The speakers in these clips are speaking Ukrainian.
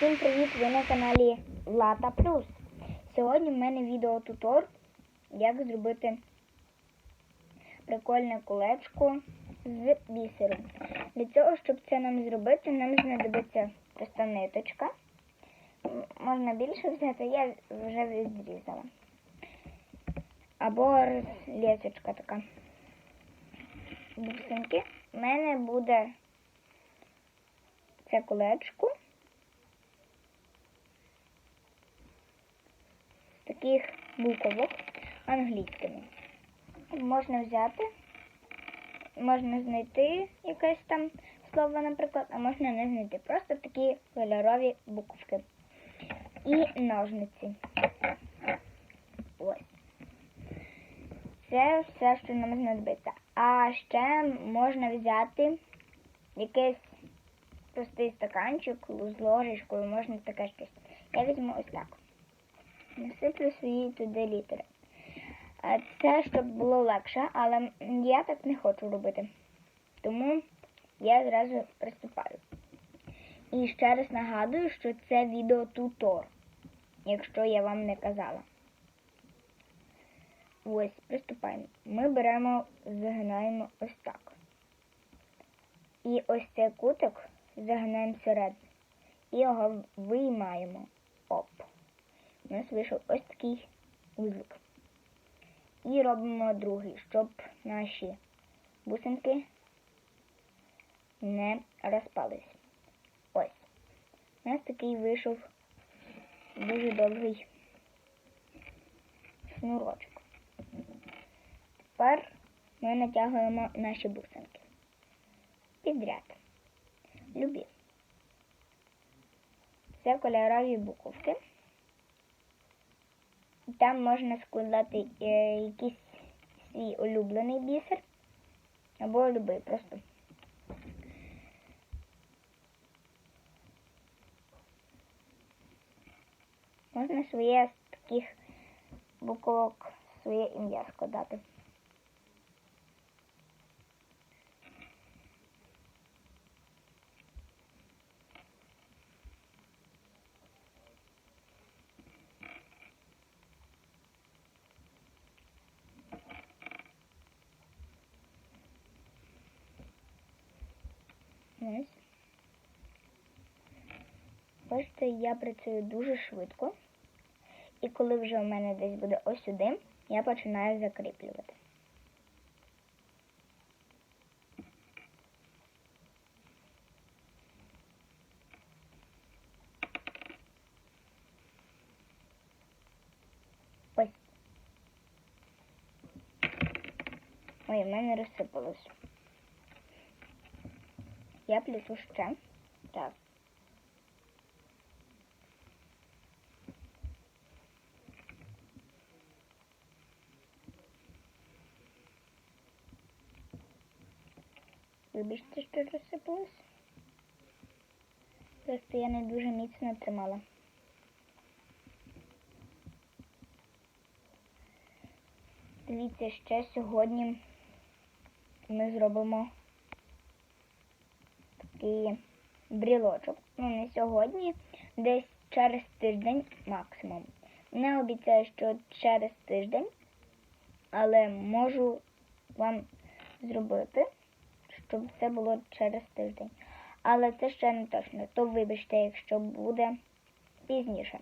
Всім привіт! Ви на каналі Лата Плюс. Сьогодні в мене відео тутор, як зробити прикольне колечко з бісеру. Для цього, щоб це нам зробити, нам знадобиться проста ниточка. Можна більше взяти, я вже відрізала. Або лісочка така. Бусинки. У мене буде це колечко. з таких буквок англійськими. Можна взяти, можна знайти якесь там слово, наприклад, а можна не знайти. Просто такі кольорові буковки. І ножниці. Ось. Це все, що нам знадобиться. А ще можна взяти якийсь простий стаканчик з ложечкою, можна таке щось. Я візьму ось так. Насиплю свої туди літери. Це щоб було легше, але я так не хочу робити. Тому я зразу приступаю. І ще раз нагадую, що це відео тутор, якщо я вам не казала. Ось, приступаємо. Ми беремо, загинаємо ось так. І ось цей кутик загинаємо всередину. І його виймаємо. У нас вийшов ось такий узлик. І робимо другий, щоб наші бусинки не розпались. Ось. У нас такий вийшов дуже довгий шнурочок. Тепер ми натягуємо наші бусинки. Підряд. Любі. Це кольорові буковки. Там можна складати е, якийсь свій улюблений бісер або любий просто. Можна своє з таких буквок своє ім'я складати. Ось. Бачите, я працюю дуже швидко. І коли вже у мене десь буде ось сюди, я починаю закріплювати. Ось. Ой, в мене розсипалось. Я плету ще. Так. Вибачте, що розсипалось. Просто я не дуже міцно тримала. Дивіться, ще сьогодні ми зробимо такий брілочок. Ну, не сьогодні, десь через тиждень максимум. Не обіцяю, що через тиждень, але можу вам зробити, щоб це було через тиждень. Але це ще не точно. То вибачте, якщо буде пізніше.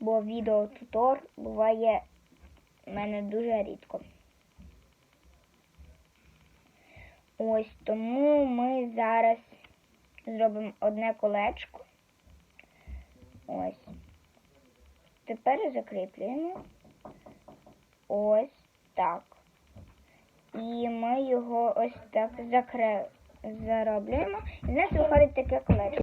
Бо відео тутор буває в мене дуже рідко. Ось тому ми зараз зробимо одне колечко. Ось. Тепер закріплюємо. Ось так. І ми його ось так закре... зароблюємо. І в нас виходить таке колечко.